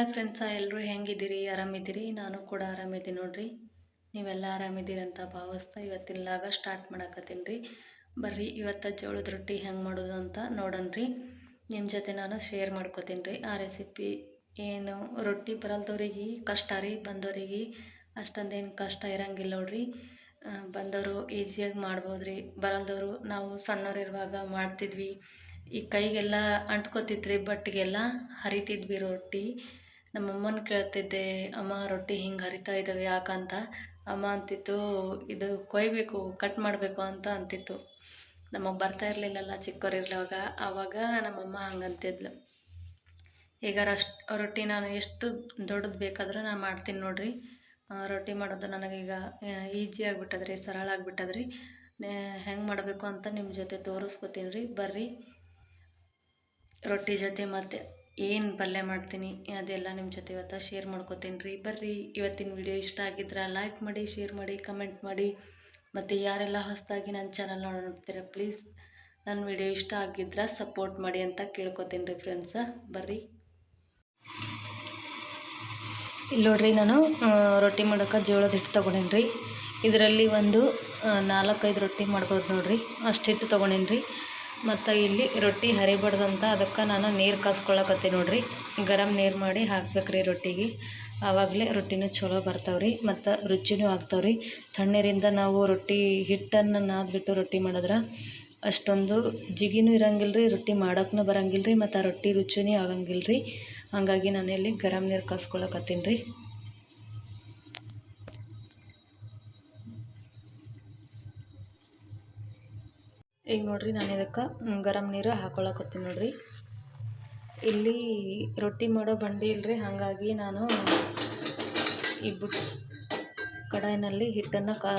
Hi friends ಎಲ್ಲರೂ ಹೆಂಗಿದ್ದೀರಿ? ಆರಾಮಿದ್ದೀರಿ? ನಾನು ಕೂಡ ಆರಾಮಿದ್ದೀನಿ ನೋಡ್ರಿ. ನೀವೆಲ್ಲ ಆರಾಮಿದ್ದೀರಿ ಅಂತ ಭಾವಿಸ್ತಾ ಇವತ್ತಿನ ಲಾಗ ಸ್ಟಾರ್ಟ್ ಮಾಡಕತ್ತೀನಿ ರೀ. ಬರ್ರಿ, ಇವತ್ತು ಜೋಳದ ರೊಟ್ಟಿ ಹೆಂಗೆ ಮಾಡೋದು ಅಂತ ನೋಡೋಣ್ರಿ ನಿಮ್ಮ ಜೊತೆ ನಾನು ಶೇರ್ ಮಾಡ್ಕೋತೀನಿ ರೀ. ಆ ರೆಸಿಪಿ ಏನು, ರೊಟ್ಟಿ ಬರಲ್ದವ್ರಿಗೆ ಕಷ್ಟ ರೀ, ಬಂದವ್ರಿಗೆ ಅಷ್ಟೊಂದೇನು ಕಷ್ಟ ಇರಂಗಿಲ್ಲ ನೋಡ್ರಿ. ಬಂದವರು ಈಸಿಯಾಗಿ ಮಾಡ್ಬೋದು ರೀ. ಬರಲ್ದವರು ನಾವು ಸಣ್ಣವ್ರಿರುವಾಗ ಮಾಡ್ತಿದ್ವಿ. ಈ ಕೈಗೆಲ್ಲ ಅಂಟ್ಕೋತಿತ್ರಿ ಬಟ್ಟಿಗೆಲ್ಲ ಹರಿತಿದ್ವಿ ರೊಟ್ಟಿ. ನಮ್ಮಮ್ಮನ ಕೇಳ್ತಿದ್ದೆ, ಅಮ್ಮ, ರೊಟ್ಟಿ ಹಿಂಗೆ ಹರಿತಾ ಇದ್ದಾವೆ ಯಾಕಂತ ಅಮ್ಮ ಅಂತಿತ್ತು, ಇದು ಕೊಯ್ಬೇಕು, ಕಟ್ ಮಾಡಬೇಕು ಅಂತ ಅಂತಿತ್ತು. ನಮಗೆ ಬರ್ತಾ ಇರಲಿಲ್ಲಲ್ಲ ಚಿಕ್ಕವರಿರುವಾಗ ಆವಾಗ ನಮ್ಮಮ್ಮ ಹಂಗಂತಿದ್ಲು ಈಗ ರಷ್ಟು, ರೊಟ್ಟಿ ನಾನು ಎಷ್ಟು ದೊಡ್ಡದು ಬೇಕಾದರೂ ನಾನು ಮಾಡ್ತೀನಿ ನೋಡ್ರಿ. ರೊಟ್ಟಿ ಮಾಡೋದು ನನಗೀಗ ಈಜಿ ಆಗಿಬಿಟ್ಟದ್ರಿ, ಸರಳ ಆಗಿಬಿಟ್ಟದ್ರಿ. ಹೆಂಗೆ ಮಾಡಬೇಕು ಅಂತ ನಿಮ್ಮ ಜೊತೆ ತೋರಿಸ್ಕೊತೀನಿ ರೀ. ಬರ್ರಿ. ರೊಟ್ಟಿ ಜೊತೆ ಮತ್ತು ಏನು ಪಲ್ಯ ಮಾಡ್ತೀನಿ ಅದೆಲ್ಲ ನಿಮ್ಮ ಜೊತೆ ಇವತ್ತು ಶೇರ್ ಮಾಡ್ಕೋತೀನಿ ರೀ ಬರ್ರಿ, ಇವತ್ತಿನ ವಿಡಿಯೋ ಇಷ್ಟ ಆಗಿದ್ರೆ ಲೈಕ್ ಮಾಡಿ ಶೇರ್ ಮಾಡಿ ಕಮೆಂಟ್ ಮಾಡಿ. ಮತ್ತು ಯಾರೆಲ್ಲ ಹೊಸದಾಗಿ ನನ್ನ ಚಾನಲ್ ನೋಡ್ತೀರ ಪ್ಲೀಸ್ ನನ್ನ ವಿಡಿಯೋ ಇಷ್ಟ ಆಗಿದ್ರೆ ಸಪೋರ್ಟ್ ಮಾಡಿ ಅಂತ ಕೇಳ್ಕೊತೀನಿ ರೀ ಫ್ರೆಂಡ್ಸ ಬರ್ರಿ. ಇಲ್ಲಿ ನೋಡ್ರಿ ನಾನು ರೊಟ್ಟಿ ಮಾಡೋಕೆ ಜೋಳದ ಹಿಟ್ಟು ತೊಗೊಂಡೇನಿ ರೀ ಇದರಲ್ಲಿ ಒಂದು ನಾಲ್ಕೈದು ರೊಟ್ಟಿ ಮಾಡ್ಬೋದು ನೋಡ್ರಿ. ಅಷ್ಟು ಹಿಟ್ಟು ತೊಗೊಂಡೇನಿ ರೀ ಮತ್ತು ಇಲ್ಲಿ ರೊಟ್ಟಿ ಹರಿಬಾರ್ದಂತ, ಅದಕ್ಕೆ ನಾನು ನೀರು ಕಾಸ್ಕೊಳಕತ್ತಿ ನೋಡ್ರಿ. ಗರಂ ನೀರು ಮಾಡಿ ಹಾಕ್ಬೇಕು ರೀ ರೊಟ್ಟಿಗೆ. ಆವಾಗಲೇ ರೊಟ್ಟಿನೂ ಚಲೋ ಬರ್ತಾವ್ರಿ, ಮತ್ತು ರುಚಿನೂ ಆಗ್ತಾವ್ರಿ. ತಣ್ಣೀರಿಂದ ನಾವು ರೊಟ್ಟಿ ಹಿಟ್ಟನ್ನು ನಾದ್ಬಿಟ್ಟು ರೊಟ್ಟಿ ಮಾಡಿದ್ರೆ ಅಷ್ಟೊಂದು ಜಿಗಿನೂ ಇರಂಗಿಲ್ಲ ರೀ ರೊಟ್ಟಿ ಮಾಡೋಕ್ಕೂ ಬರಂಗಿಲ್ಲ ರೀ ಮತ್ತು ರೊಟ್ಟಿ ರುಚಿನೂ ಆಗಂಗಿಲ್ಲ ರೀ ಹಾಗಾಗಿ ನಾನು ಇಲ್ಲಿ ಗರಂ ನೀರು ಕಾಸ್ಕೊಳಕತ್ತೀನಿ ರೀ. ಈಗ ನೋಡಿರಿ ನಾನು ಇದಕ್ಕೆ ಗರಂ ನೀರು ಹಾಕೊಳಕತ್ತೀನಿ ನೋಡಿರಿ. ಇಲ್ಲಿ ರೊಟ್ಟಿ ಮಾಡೋ ಬಂಡಿ ಇಲ್ರಿ, ಹಾಗಾಗಿ ನಾನು ಈ ಬುಟ್ ಕಡಾಯಿನಲ್ಲಿ ಹಿಟ್ಟನ್ನು ಕಾ,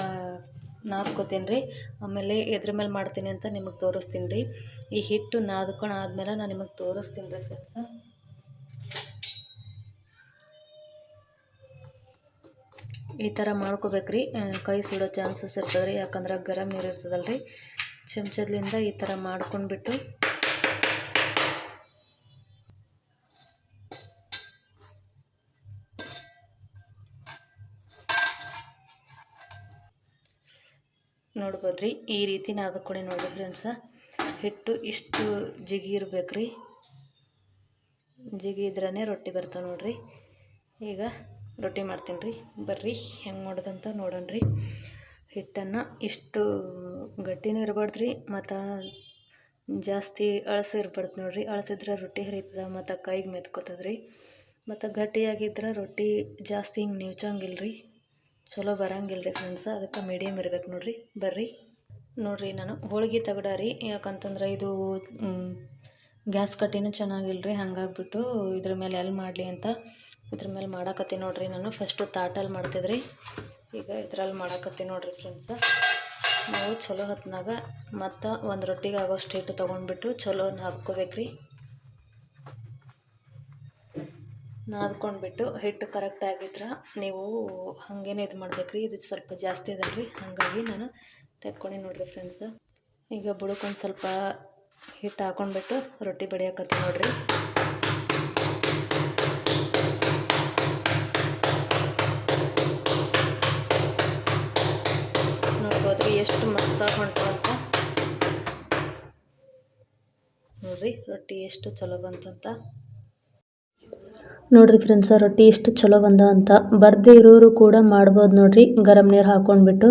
ನಾದ್ಕೋತೀನಿ ರೀ. ಆಮೇಲೆ ಎದ್ರ ಮೇಲೆ ಮಾಡ್ತೀನಿ ಅಂತ ನಿಮಗೆ ತೋರಿಸ್ತೀನಿ ರೀ. ಈ ಹಿಟ್ಟು ನಾದ್ಕೊಂಡು ಆದಮೇಲೆ ನಾನು ನಿಮಗೆ ತೋರಿಸ್ತೀನಿ ರೀ ಫ್ರೆಂಡ್ಸ ಈ ಥರ ಮಾಡ್ಕೋಬೇಕ್ರಿ ಕೈ ಸುಡೋ ಚಾನ್ಸಸ್ ಇರ್ತದೆ ರೀ ಯಾಕಂದ್ರೆ ಗರಂ ನೀರು ಇರ್ತದಲ್ಲ ರೀ ಚಮಚದ್ಲಿಂದ ಈ ಥರ ಮಾಡ್ಕೊಂಡ್ಬಿಟ್ಟು ನೋಡ್ಬೋದ್ರಿ? ಈ ರೀತಿ ನಾದ್ಕೊಡಿ ನೋಡಿ ಫ್ರೆಂಡ್ಸ ಹಿಟ್ಟು ಇಷ್ಟು ಜಿಗಿ ರೀ ಜಿಗಿ ಇದ್ರೇ ರೊಟ್ಟಿ ಬರ್ತವೆ ನೋಡ್ರಿ. ಈಗ ರೊಟ್ಟಿ ಮಾಡ್ತೀನಿ ರೀ ಬರ್ರಿ, ಹೆಂಗೆ ಮಾಡೋದಂತ ನೋಡೋಣ ರೀ ಹಿಟ್ಟನ್ನು ಇಷ್ಟು ಗಟ್ಟಿನೂ ಇರಬಾರ್ದು ರೀ ಮತ್ತು ಜಾಸ್ತಿ ಅಳಸು ಇರ್ಬಾರ್ದು ನೋಡಿರಿ. ಅಳಸಿದ್ರೆ ರೊಟ್ಟಿ ಹರಿತದೆ ಮತ್ತು ಕೈಗೆ ಮೆತ್ಕೋತದೆ ರೀ ಮತ್ತು ಗಟ್ಟಿಯಾಗಿದ್ರೆ ರೊಟ್ಟಿ ಜಾಸ್ತಿ ಹಿಂಗೆ ನೀವ್ಚಂಗಿಲ್ಲ ರೀ ಚಲೋ ಬರಂಗಿಲ್ಲ ರೀ ಫ್ರೆಂಡ್ಸ ಅದಕ್ಕೆ ಮೀಡಿಯಮ್ ಇರ್ಬೇಕು ನೋಡಿರಿ. ಬರ್ರಿ. ನೋಡಿರಿ ನಾನು ಹೋಳಿಗೆ ತಗಡ ರೀ ಯಾಕಂತಂದ್ರೆ ಇದು ಗ್ಯಾಸ್ ಕಟ್ಟಿನೂ ಚೆನ್ನಾಗಿಲ್ಲ ರೀ ಹಂಗಾಗ್ಬಿಟ್ಟು ಇದ್ರ ಮೇಲೆ ಎಲ್ಲಿ ಮಾಡಲಿ ಅಂತ ಇದ್ರ ಮೇಲೆ ಮಾಡಾಕತ್ತೀನಿ ನೋಡಿರಿ ನಾನು. ಫಸ್ಟು ತಾಟಲ್ಲಿ ಮಾಡ್ತಿದ್ರಿ. ಈಗ ಇದ್ರಲ್ಲಿ ಮಾಡಾಕತ್ತೀನಿ ನೋಡಿರಿ ಫ್ರೆಂಡ್ಸ ನಾವು ಚಲೋ ಹೊತ್ನಾಗ ಮತ್ತು ಒಂದು ರೊಟ್ಟಿಗೆ ಆಗೋಷ್ಟು ಹಿಟ್ಟು ತೊಗೊಂಡ್ಬಿಟ್ಟು ಚಲೋ ನಾದ್ಕೋಬೇಕ್ರಿ ನಾದ್ಕೊಂಡ್ಬಿಟ್ಟು ಹಿಟ್ಟು ಕರೆಕ್ಟ್ ಆಗಿದ್ರೆ ನೀವು ಹಾಗೇನೆ ಇದು ಮಾಡ್ಬೇಕ್ರಿ, ಇದು ಸ್ವಲ್ಪ ಜಾಸ್ತಿ ಇದಲ್ಲ ರೀ ಹಾಗಾಗಿ ನಾನು ತೆಕ್ಕೊಂಡು ನೋಡಿರಿ ಫ್ರೆಂಡ್ಸ್ ಈಗ ಬುಡಕ್ಕೊಂದು ಸ್ವಲ್ಪ ಹಿಟ್ಟು ಹಾಕ್ಕೊಂಡ್ಬಿಟ್ಟು ರೊಟ್ಟಿ ಬಡಿಯಕತ್ತೆ ನೋಡ್ರಿ ನೋಡ್ಬೋದ್ರಿ ಎಷ್ಟು ಮಸ್ತಾಗಿ ಹೊಂಟು ಅಂತ ನೋಡ್ರಿ, ರೊಟ್ಟಿ ಎಷ್ಟು ಚಲೋ ಬಂತಂತ. ನೋಡ್ರಿ ಫ್ರೆಂಡ್ಸ ರೊಟ್ಟಿ ಎಷ್ಟು ಚಲೋ ಬಂದ ಅಂತ. ಬರ್ದೇ ಇರೋರು ಕೂಡ ಮಾಡ್ಬೋದು ನೋಡ್ರಿ, ಗರಂ ನೀರು ಹಾಕೊಂಡ್ಬಿಟ್ಟು.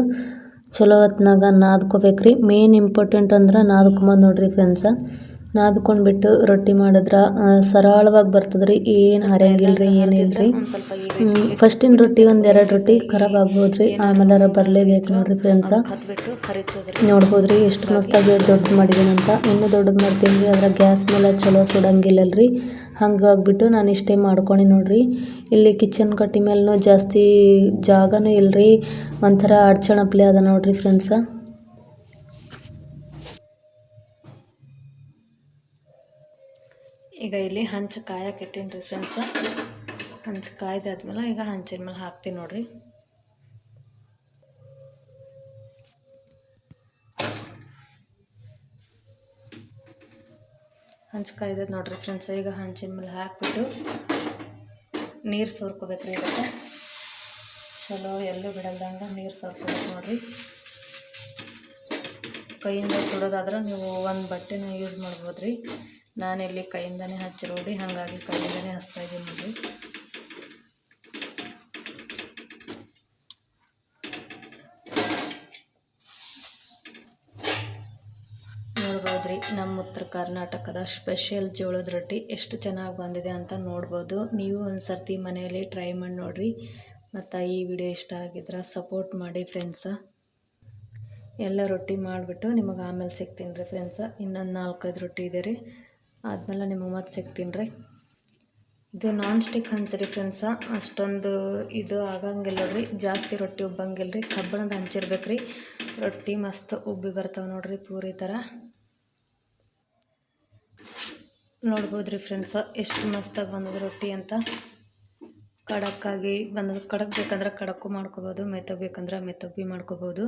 ಚಲೋ ಹೊತ್ನಾಗ ನಾದ್ಕೋಬೇಕ್ರಿ. ಮೇನ್ ಇಂಪಾರ್ಟೆಂಟ್ ಅಂದ್ರೆ ನಾದ್ಕೊಂಬೋದು ನೋಡ್ರಿ ಫ್ರೆಂಡ್ಸ ನಾದ್ಕೊಂಡ್ಬಿಟ್ಟು ರೊಟ್ಟಿ ಮಾಡಿದ್ರ ಸರಳವಾಗಿ ಬರ್ತದ್ರಿ. ಏನು ಹರಿಯಂಗಿಲ್ಲ ರೀ ಏನಿಲ್ಲ ರೀ ಫಸ್ಟಿನ ರೊಟ್ಟಿ ಒಂದು ಎರಡು ರೊಟ್ಟಿ ಖರಾಬ್ ಆಗ್ಬೋದು ರೀ ಆಮೇಲೆ ಬರಲೇಬೇಕು ನೋಡ್ರಿ ಫ್ರೆಂಡ್ಸ ನೋಡ್ಬೋದ್ರಿ ಎಷ್ಟು ಮಸ್ತಾಗಿ ದೊಡ್ಡದು ಮಾಡಿದೀನಿ ಅಂತ ಇನ್ನೂ ದೊಡ್ಡದು ಮಾಡ್ತೀನಿ ರೀ ಅದ್ರ ಗ್ಯಾಸ್ ಮೇಲೆ ಚಲೋ ಸುಡಂಗಿಲ್ಲಲ್ರಿ. ಹಂಗಾಗ್ಬಿಟ್ಟು ನಾನು ಇಷ್ಟೇ ಮಾಡ್ಕೊಂಡು ನೋಡ್ರಿ. ಇಲ್ಲಿ ಕಿಚನ್ ಕಟ್ಟಿ ಮೇಲೂ ಜಾಸ್ತಿ ಜಾಗನೂ ಇಲ್ಲರಿ ಒಂಥರ ಅಡ್ಚಣಪ್ಲೆ ಅದ ನೋಡ್ರಿ ಫ್ರೆಂಡ್ಸ ಈಗ ಇಲ್ಲಿ ಹಂಚು ಕಾಯಕ್ಕೆ ಇಟ್ಟೀನಿ ರೀ ಫ್ರೆಂಡ್ಸ ಹಂಚು ಕಾಯ್ದಾದ್ಮೇಲೆ ಈಗ ಹಂಚಿನ ಮೇಲೆ ಹಾಕ್ತೀನಿ ನೋಡ್ರಿ. ಹಂಚು ಕಾಯ್ದದ ನೋಡ್ರಿ ಫ್ರೆಂಡ್ಸ್ ಈಗ ಹಂಚಿನ ಮೇಲೆ ಹಾಕ್ಬಿಟ್ಟು ನೀರು ಸೋರ್ಕೋಬೇಕ್ರಿ ಇದಕ್ಕೆ. ಚಲೋ ಎಲ್ಲೂ ಬಿಡಲ್ದಂಗೆ ನೀರು ಸೋರ್ಕೋಬೇಕು ನೋಡಿರಿ. ಕೈಯಿಂದ ಸುಡೋದಾದ್ರೆ ನೀವು ಒಂದು ಬಟ್ಟೆನ ಯೂಸ್ ಮಾಡ್ಬೋದು ರೀ ನಾನಿಲ್ಲಿ ಕೈಯಿಂದನೇ ಹಚ್ಚಿರೋದು, ಹಾಗಾಗಿ ಕೈಯಿಂದನೇ ಹಚ್ತಾ ಇದ್ದೀನಿ ನೋಡಿ ನೋಡ್ಬೋದ್ರಿ, ನಮ್ಮ ಉತ್ತರ ಕರ್ನಾಟಕದ ಸ್ಪೆಷಲ್ ಜೋಳದ ರೊಟ್ಟಿ ಎಷ್ಟು ಚೆನ್ನಾಗಿ ಬಂದಿದೆ ಅಂತ ನೋಡ್ಬೋದು. ನೀವು ಒಂದು ಸರ್ತಿ ಮನೆಯಲ್ಲಿ ಟ್ರೈ ಮಾಡಿ ನೋಡಿರಿ. ಮತ್ತು ಈ ವಿಡಿಯೋ ಇಷ್ಟ ಆಗಿದ್ರೆ ಸಪೋರ್ಟ್ ಮಾಡಿ ಫ್ರೆಂಡ್ಸ. ಎಲ್ಲ ರೊಟ್ಟಿ ಮಾಡಿಬಿಟ್ಟು ನಿಮಗೆ ಆಮೇಲೆ ಸಿಗ್ತೀನಿ ರೀ ಫ್ರೆಂಡ್ಸ. ಇನ್ನೊಂದು ನಾಲ್ಕೈದು ರೊಟ್ಟಿ ಇದೆ ರೀ. ಆದಮೇಲೆ ನಿಮಗೆ ಮತ್ತೆ ಸಿಗ್ತೀನಿ ರೀ. ಇದು ನಾನ್ ಸ್ಟಿಕ್ ಹಂಚ್ರಿ ಫ್ರೆಂಡ್ಸ ಅಷ್ಟೊಂದು ಇದು ಆಗಂಗಿಲ್ಲ ರೀ. ಜಾಸ್ತಿ ರೊಟ್ಟಿ ಉಬ್ಬಂಗಿಲ್ಲ ರೀ. ಕಬ್ಬಣದ ಹಂಚಿರ್ಬೇಕು ರೀ. ರೊಟ್ಟಿ ಮಸ್ತ್ ಉಬ್ಬಿ ಬರ್ತಾವೆ ನೋಡ್ರಿ ಪೂರಿ ಥರ ನೋಡ್ಬೋದು ರೀ ಫ್ರೆಂಡ್ಸ ಎಷ್ಟು ಮಸ್ತಾಗಿ ಬಂದದ ರೊಟ್ಟಿ ಅಂತ. ಕಡಕ್ಕಾಗಿ ಬಂದದ ಕಡಕ್ ಬೇಕಂದ್ರೆ ಕಡಕ್ಕು ಮಾಡ್ಕೋಬೋದು, ಮೆತ್ತಗೆ ಬೇಕಂದ್ರೆ ಮೆತ್ತಗೆ ಭೀ ಮಾಡ್ಕೋಬೋದು.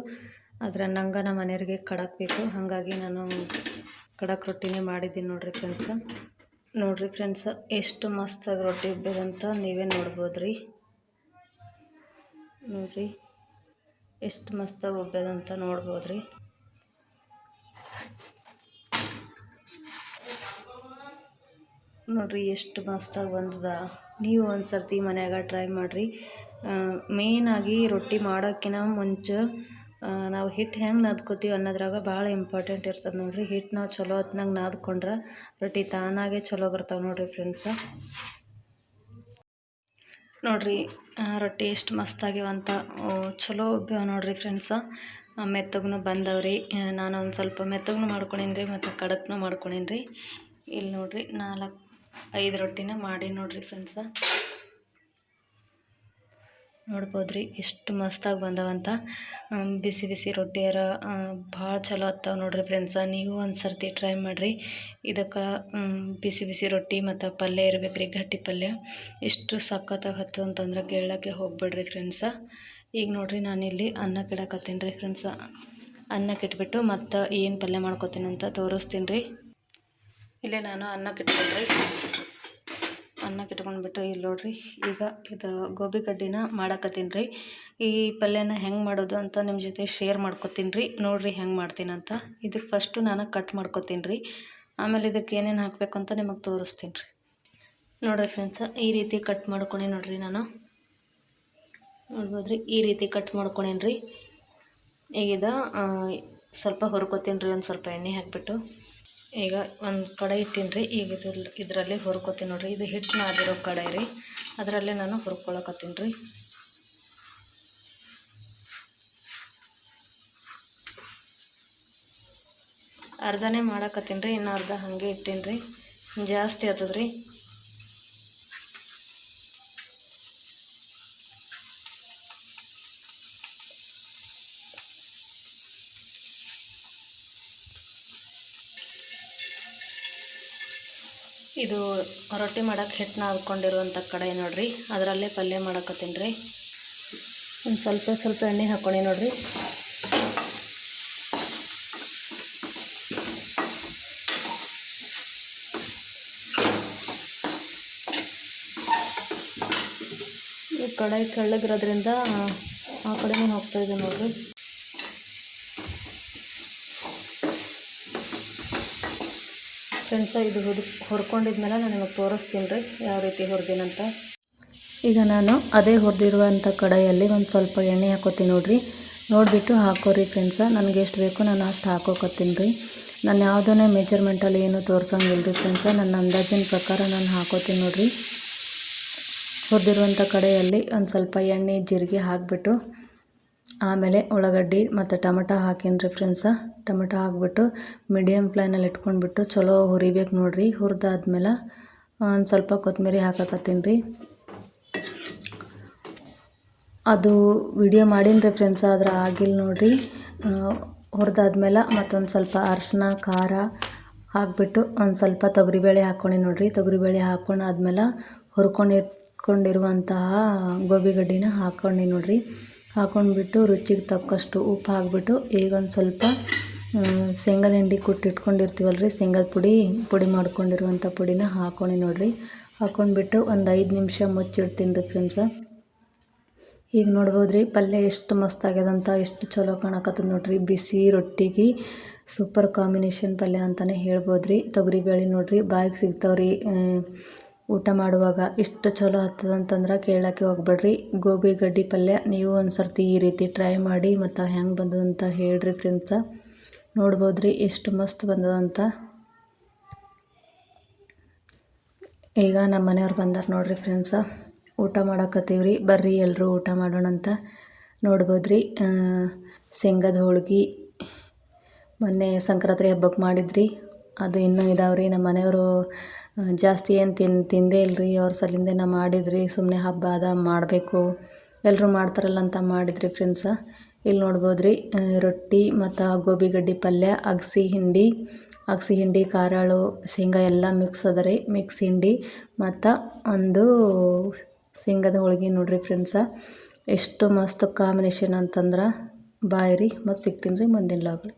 ಆದರೆ ನಂಗೆ ನಮ್ಮ ಮನೆಯವ್ರಿಗೆ ಕಡಕ್ ಬೇಕು. ಹಾಗಾಗಿ ನಾನು ಕಡಕ್ ರೊಟ್ಟಿನೇ ಮಾಡಿದ್ದೀನಿ ನೋಡಿರಿ ಫ್ರೆಂಡ್ಸ. ನೋಡಿರಿ ಫ್ರೆಂಡ್ಸ, ಎಷ್ಟು ಮಸ್ತಾಗಿ ರೊಟ್ಟಿ ಉಬ್ಬೇದಂತ ನೀವೇ ನೋಡ್ಬೋದು ರೀ ನೋಡಿರಿ, ಎಷ್ಟು ಮಸ್ತಾಗಿ ಉಬ್ಬೇದಂತ ನೋಡ್ಬೋದು ರೀ ನೋಡಿರಿ, ಎಷ್ಟು ಮಸ್ತಾಗಿ ಬಂದದ. ನೀವು ಒಂದು ಸರ್ತಿ ಮನ್ಯಾಗ ಟ್ರೈ ಮಾಡಿರಿ. ಮೇಯ್ನಾಗಿ ರೊಟ್ಟಿ ಮಾಡೋಕ್ಕಿಂತ ಮುಂಚೆ ನಾವು ಹಿಟ್ಟು ಹೆಂಗೆ ನಾದ್ಕೋತೀವಿ ಅನ್ನೋದ್ರಾಗ ಭಾಳ ಇಂಪಾರ್ಟೆಂಟ್ ಇರ್ತದೆ ನೋಡಿರಿ. ಹಿಟ್ಟು ನಾವು ಚಲೋ ಹೊತ್ನಾಗ ನಾದ್ಕೊಂಡ್ರೆ ರೊಟ್ಟಿ ತಾನಾಗೆ ಚಲೋ ಬರ್ತಾವೆ ನೋಡಿರಿ ಫ್ರೆಂಡ್ಸ. ನೋಡಿರಿ ರೊಟ್ಟಿ ಎಷ್ಟು ಮಸ್ತಾಗಿವಂತ ಚಲೋ ಒಬ್ಬ ನೋಡಿರಿ ಫ್ರೆಂಡ್ಸ. ಮೆತ್ತಗೂ ಬಂದವ್ರಿ. ನಾನು ಒಂದು ಸ್ವಲ್ಪ ಮೆತ್ತಗೂ ಮಾಡ್ಕೊಂಡೀನಿ ರೀ ಮತ್ತು ಕಡಕ್ನೂ ಮಾಡ್ಕೊಂಡೀನಿ ರೀ ಇಲ್ಲಿ ನೋಡಿರಿ ನಾಲ್ಕು ಐದು ರೊಟ್ಟಿನ ಮಾಡಿ ನೋಡಿರಿ ಫ್ರೆಂಡ್ಸ. ನೋಡ್ಬೋದು ರೀ ಎಷ್ಟು ಮಸ್ತಾಗಿ ಬಂದವಂತ. ಬಿಸಿ ಬಿಸಿ ರೊಟ್ಟಿಯರ ಭಾಳ ಚಲೋ ಆಗ್ತಾವೆ ನೋಡಿರಿ ಫ್ರೆಂಡ್ಸ ನೀವು ಒಂದು ಸರ್ತಿ ಟ್ರೈ ಮಾಡಿರಿ. ಇದಕ್ಕೆ ಬಿಸಿ ಬಿಸಿ ರೊಟ್ಟಿ ಮತ್ತು ಪಲ್ಯ ಇರ್ಬೇಕು ರೀ ಗಟ್ಟಿ ಪಲ್ಯ. ಎಷ್ಟು ಸಖತ್ತಾಗಿ ಹತ್ತು ಅಂತಂದ್ರೆ ಕೇಳೋಕ್ಕೆ ಹೋಗ್ಬೇಡ್ರಿ ಫ್ರೆಂಡ್ಸ ಈಗ ನೋಡಿರಿ ನಾನಿಲ್ಲಿ ಅನ್ನ ಕೆಡಕತ್ತೀನಿ ರೀ ಫ್ರೆಂಡ್ಸ ಅನ್ನಕ್ಕೆ ಇಟ್ಬಿಟ್ಟು ಮತ್ತು ಏನು ಪಲ್ಯ ಮಾಡ್ಕೊತೀನಿ ಅಂತ ತೋರಿಸ್ತೀನಿ ರೀ. ಇಲ್ಲೇ ನಾನು ಅನ್ನಕ್ಕೆ ಇಟ್ಕೊಂಡ್ರಿ ಅನ್ನಕ್ಕೆ ಇಟ್ಕೊಂಡ್ಬಿಟ್ಟು ಇಲ್ಲಿ ನೋಡ್ರಿ, ಈಗ ಇದು ಗೋಬಿ ಕಡ್ಡಿನ ಮಾಡಾಕತ್ತೀನಿ ರೀ ಈ ಪಲ್ಯನ ಹೆಂಗೆ ಮಾಡೋದು ಅಂತ ನಿಮ್ಮ ಜೊತೆ ಶೇರ್ ಮಾಡ್ಕೊತೀನಿ ರೀ ನೋಡಿರಿ ಹೆಂಗೆ ಅಂತ ಇದಕ್ಕೆ ಫಸ್ಟು ನಾನು ಕಟ್ ಮಾಡ್ಕೊತೀನಿ ರೀ ಆಮೇಲೆ ಇದಕ್ಕೆ ಏನೇನು ಹಾಕಬೇಕು ಅಂತ ನಿಮಗೆ ತೋರಿಸ್ತೀನಿ ರೀ ನೋಡಿರಿ ಫ್ರೆಂಡ್ಸ ಈ ರೀತಿ ಕಟ್ ಮಾಡ್ಕೊಂಡೆ ನೋಡಿರಿ ನಾನು. ನೋಡ್ಬೋದು ರೀ ಈ ರೀತಿ ಕಟ್ ಮಾಡ್ಕೊಂಡೇನಿ ರೀ ಇದು ಸ್ವಲ್ಪ ಹೊರ್ಕೊತೀನಿ ರೀ ಒಂದು ಸ್ವಲ್ಪ ಎಣ್ಣೆ ಹಾಕಿಬಿಟ್ಟು. ಈಗ ಒಂದು ಕಡೆ ಇಟ್ಟೀನಿ ರೀ ಈಗ ಇದ್ರ ಇದರಲ್ಲಿ ಹುರ್ಕೋತೀನಿ ನೋಡಿರಿ. ಇದು ಹಿಟ್ಟು ನಾದಿರೋ ಕಡೆ ರೀ. ಅದರಲ್ಲೇ ನಾನು ಹುರ್ಕೊಳಕತ್ತೀನಿ ರೀ ಅರ್ಧನೇ ಮಾಡಕತ್ತೀನಿ ರೀ ಇನ್ನು ಅರ್ಧ ಹಾಗೆ ಇಟ್ಟೀನಿ ರೀ ಜಾಸ್ತಿ ಆಗ್ತದೆ ಇದು ರೊಟ್ಟಿ ಮಾಡಕ್ಕೆ ಹಿಟ್ಟು ನಾದ್ಕೊಂಡಿರುವಂಥ ಕಡೆ ನೋಡಿರಿ. ಅದರಲ್ಲೇ ಪಲ್ಯ ಮಾಡಕತ್ತೀನಿ ರೀ. ಒಂದು ಸ್ವಲ್ಪ ಸ್ವಲ್ಪ ಎಣ್ಣೆ ಹಾಕ್ಕೊಂಡು ನೋಡಿರಿ. ಈ ಕಡಾಯಿ ಕೆಳಗಿರೋದ್ರಿಂದ ಆ ಕಡೆನೂ ಹೋಗ್ತಾಯಿದೆ ನೋಡಿರಿ. ಫ್ರೆಂಡ್ಸ, ಇದು ಹುದು ಹುರ್ಕೊಂಡಿದ್ಮೇಲೆ ನಾನು ನಿಮಗೆ ತೋರಿಸ್ತೀನಿ ರೀ, ಯಾವ ರೀತಿ ಹುರಿದಿನಂತ. ಈಗ ನಾನು ಅದೇ ಹುರಿದಿರುವಂಥ ಕಡಾಯಲ್ಲಿ ಒಂದು ಸ್ವಲ್ಪ ಎಣ್ಣೆ ಹಾಕೋತೀನಿ ನೋಡಿರಿ. ನೋಡಿಬಿಟ್ಟು ಹಾಕೋರಿ ಫ್ರೆಂಡ್ಸ, ನನಗೆ ಎಷ್ಟು ಬೇಕು ನಾನು ಅಷ್ಟು ಹಾಕೋಕತ್ತೀನಿ ರೀ. ನಾನು ಯಾವುದನ್ನೇ ಮೆಜರ್ಮೆಂಟಲ್ಲಿ ಏನು ತೋರಿಸೋಂಗಿಲ್ಲ ರೀ ಫ್ರೆಂಡ್ಸ, ನನ್ನ ಅಂದಾಜಿನ ಪ್ರಕಾರ ನಾನು ಹಾಕೋತೀನಿ ನೋಡಿರಿ. ಹುರಿದಿರುವಂಥ ಕಡೆಯಲ್ಲಿ ಒಂದು ಸ್ವಲ್ಪ ಎಣ್ಣೆ, ಜೀರಿಗೆ ಹಾಕಿಬಿಟ್ಟು ಆಮೇಲೆ ಉಳ್ಳಾಗಡ್ಡಿ ಮತ್ತು ಟೊಮೆಟೊ ಹಾಕೀನಿ ರೀ ಫ್ರೆಂಡ್ಸ ಟೊಮೆಟೊ ಹಾಕ್ಬಿಟ್ಟು ಮೀಡಿಯಮ್ ಫ್ಲೇನಲ್ಲಿ ಇಟ್ಕೊಂಡ್ಬಿಟ್ಟು ಚಲೋ ಹುರಿಬೇಕು ನೋಡಿರಿ. ಹುರಿದಾದ್ಮೇಲೆ ಒಂದು ಸ್ವಲ್ಪ ಕೊತ್ತಂಬರಿ ಹಾಕಕತ್ತೀನಿ ರೀ. ಅದು ವಿಡಿಯೋ ಮಾಡೀನಿ ರೀ ಫ್ರೆಂಡ್ಸ ಆದ್ರೆ ಆಗಿಲ್ಲ ನೋಡಿರಿ. ಹುರಿದಾದ್ಮೇಲೆ ಮತ್ತೊಂದು ಸ್ವಲ್ಪ ಅರಶಿನ, ಖಾರ ಹಾಕಿಬಿಟ್ಟು ಒಂದು ಸ್ವಲ್ಪ ತೊಗರಿಬೇಳೆ ಹಾಕ್ಕೊಂಡು ನೋಡಿರಿ. ತೊಗರಿಬೇಳೆ ಹಾಕ್ಕೊಂಡಾದ್ಮೇಲೆ ಹುರ್ಕೊಂಡು ಇಟ್ಕೊಂಡಿರುವಂತಹ ಗೋಬಿ ಗಡ್ಡಿನ ಹಾಕ್ಕೊಂಡು ನೋಡಿರಿ. ಹಾಕ್ಕೊಂಡ್ಬಿಟ್ಟು ರುಚಿಗೆ ತಕ್ಕಷ್ಟು ಉಪ್ಪು ಹಾಕ್ಬಿಟ್ಟು ಈಗ ಒಂದು ಸ್ವಲ್ಪ ಶೇಂಗದ ಹಿಂಡಿ ಕುಟ್ಟಿಟ್ಕೊಂಡಿರ್ತೀವಲ್ಲ ರೀ ಶೇಂಗದ ಪುಡಿ ಪುಡಿ ಮಾಡ್ಕೊಂಡಿರುವಂಥ ಪುಡಿನ ಹಾಕೊಂಡು ನೋಡಿರಿ. ಹಾಕೊಂಡ್ಬಿಟ್ಟು ಒಂದು ಐದು ನಿಮಿಷ ಮುಚ್ಚಿಡ್ತೀನಿ ರೀ ಫ್ರೆಂಡ್ಸ. ಈಗ ನೋಡ್ಬೋದು ರೀ ಪಲ್ಯ ಎಷ್ಟು ಮಸ್ತ್ ಆಗ್ಯದಂತ ಎಷ್ಟು ಚಲೋ ಕಾಣಕತ್ತದ ನೋಡ್ರಿ. ಬಿಸಿ ರೊಟ್ಟಿಗೆ ಸೂಪರ್ ಕಾಂಬಿನೇಷನ್ ಪಲ್ಯ ಅಂತಲೇ ಹೇಳ್ಬೋದು ರೀ ತೊಗರಿಬೇಳೆ ನೋಡ್ರಿ, ಬಾಯಿಗೆ ಸಿಗ್ತಾವ್ರಿ. ಊಟ ಮಾಡುವಾಗ ಎಷ್ಟು ಚಲೋ ಆಗ್ತದಂತಂದ್ರೆ ಕೇಳೋಕ್ಕೆ ಹೋಗ್ಬೇಡ್ರಿ. ಗೋಬಿ ಗಡ್ಡಿ ಪಲ್ಯ ನೀವು ಒಂದು ಸರ್ತಿ ಈ ರೀತಿ ಟ್ರೈ ಮಾಡಿ ಮತ್ತು ಹೆಂಗೆ ಬಂದದಂತ ಹೇಳ್ರಿ ಫ್ರೆಂಡ್ಸ ನೋಡ್ಬೋದ್ರಿ ಎಷ್ಟು ಮಸ್ತ್ ಬಂದದಂತ. ಈಗ ನಮ್ಮ ಮನೆಯವ್ರು ಬಂದಾರ ನೋಡ್ರಿ ಫ್ರೆಂಡ್ಸ ಊಟ ಮಾಡಕತ್ತೀವಿ ರೀ ಬರ್ರಿ ಎಲ್ಲರೂ ಊಟ ಮಾಡೋಣ ಅಂತ. ನೋಡ್ಬೋದು ರೀ ಶೇಂಗದ ಹೋಳ್ಗೆ ಮೊನ್ನೆ ಸಂಕ್ರಾಂತಿ ಹಬ್ಬಕ್ಕೆ ಮಾಡಿದ್ರಿ. ಅದು ಇನ್ನೂ ಇದಾವ್ರಿ. ನಮ್ಮ ಮನೆಯವರು ಜಾಸ್ತಿ ಏನು ತಿನ್, ತಿಂದೇ ಇಲ್ಲ ರೀ ಅವ್ರ ಸಲಿಂದೆ ನಾ ಮಾಡಿದ್ರಿ ಸುಮ್ಮನೆ ಹಬ್ಬ ಅದ, ಮಾಡಬೇಕು. ಎಲ್ಲರೂ ಮಾಡ್ತಾರಲ್ಲ ಅಂತ ಮಾಡಿದ್ರಿ ಫ್ರೆಂಡ್ಸ ಇಲ್ಲಿ ನೋಡ್ಬೋದು ರೀ ರೊಟ್ಟಿ ಮತ್ತು ಗೋಬಿ ಗಡ್ಡಿ ಪಲ್ಯ, ಅಗಸಿ ಹಿಂಡಿ ಅಗಸಿ ಹಿಂಡಿ, ಕಾರಾಳು, ಶೇಂಗಾ ಎಲ್ಲ ಮಿಕ್ಸ್ ಅದ ರೀ ಮಿಕ್ಸ್ ಹಿಂಡಿ ಮತ್ತು ಒಂದು ಶೇಂಗದ ಹೋಳಿಗೆ ನೋಡಿರಿ ಫ್ರೆಂಡ್ಸ ಎಷ್ಟು ಮಸ್ತ್ ಕಾಂಬಿನೇಷನ್ ಅಂತಂದ್ರೆ, ಬಾಯ್ ರೀ ಮತ್ತು ಸಿಗ್ತೀನಿ ರೀ ಮುಂದಿನ ಲಾಗ್ಲಿ